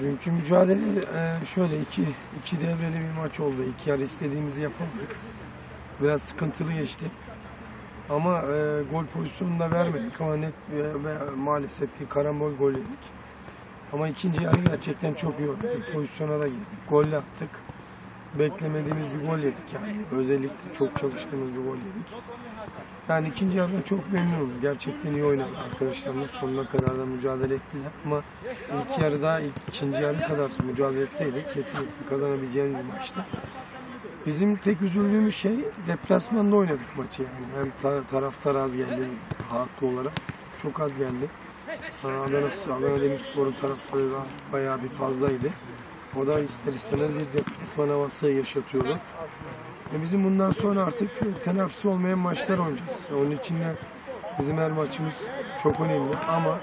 Dünkü mücadele e, şöyle iki, iki devreli bir maç oldu. İki yarı istediğimizi yapamadık. Biraz sıkıntılı geçti. Ama e, gol pozisyonunu da vermedik ama net ve, ve maalesef bir karambol gol yedik. Ama ikinci yarı gerçekten çok iyi oldu. Pozisyona da girdik. Gol de attık. Beklemediğimiz bir gol yedik yani. Özellikle çok çalıştığımız bir gol yedik. Yani ikinci yarıdan çok memnunum. Gerçekten iyi oynadı arkadaşlarımız. Sonuna kadar da mücadele ettiler. Ama ilk yarıda ilk ikinci yarı kadar mücadele etseydik kesinlikle kazanabileceğimiz bir maçtı. Bizim tek üzüldüğümüz şey deplasmanda oynadık maçı yani. Hem ta- taraftar az geldi haklı olarak. Çok az geldi. Ha, Adana, Adana Demirspor'un taraftarı da bayağı bir fazlaydı. O da ister istemez bir deplasman havası yaşatıyordu. E bizim bundan sonra artık telafisi olmayan maçlar oynayacağız. Onun için de bizim her maçımız çok önemli ama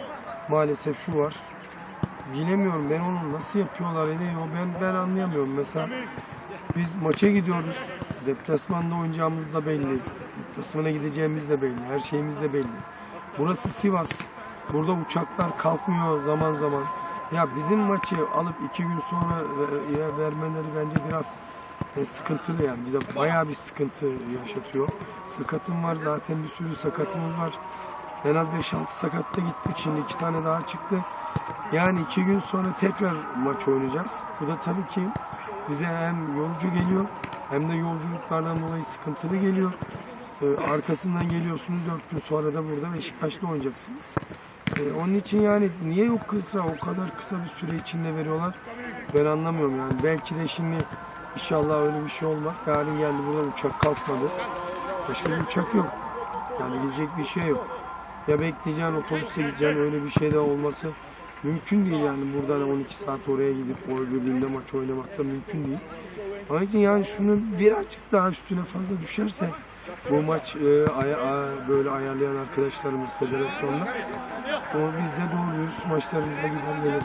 maalesef şu var. Bilemiyorum ben onu nasıl yapıyorlar ediyor ben ben anlayamıyorum. Mesela biz maça gidiyoruz. Deplasmanda oynayacağımız da belli. Deplasmana gideceğimiz de belli. Her şeyimiz de belli. Burası Sivas. Burada uçaklar kalkmıyor zaman zaman. Ya bizim maçı alıp iki gün sonra vermeleri bence biraz e, sıkıntılı yani. Bize bayağı bir sıkıntı yaşatıyor. Sakatım var zaten bir sürü sakatımız var. En az 5-6 sakatta gittik. Şimdi iki tane daha çıktı. Yani iki gün sonra tekrar maç oynayacağız. Bu da tabii ki bize hem yorucu geliyor hem de yolculuklardan dolayı sıkıntılı geliyor. Ee, arkasından geliyorsunuz dört gün sonra da burada Beşiktaş'ta oynayacaksınız. Ee, onun için yani niye o kısa o kadar kısa bir süre içinde veriyorlar ben anlamıyorum yani. Belki de şimdi inşallah öyle bir şey olmaz. Yarın geldi burada uçak kalkmadı. Başka bir uçak yok. Yani gidecek bir şey yok. Ya bekleyeceksin otobüse gideceksin öyle bir şey de olması mümkün değil yani buradan 12 saat oraya gidip o öbür günde maç oynamak da mümkün değil. İçin yani şunun birazcık daha üstüne fazla düşerse bu maç e, aya- a- böyle ayarlayan arkadaşlarımız federasyonda o biz de doğru maçlarımıza gider geliriz.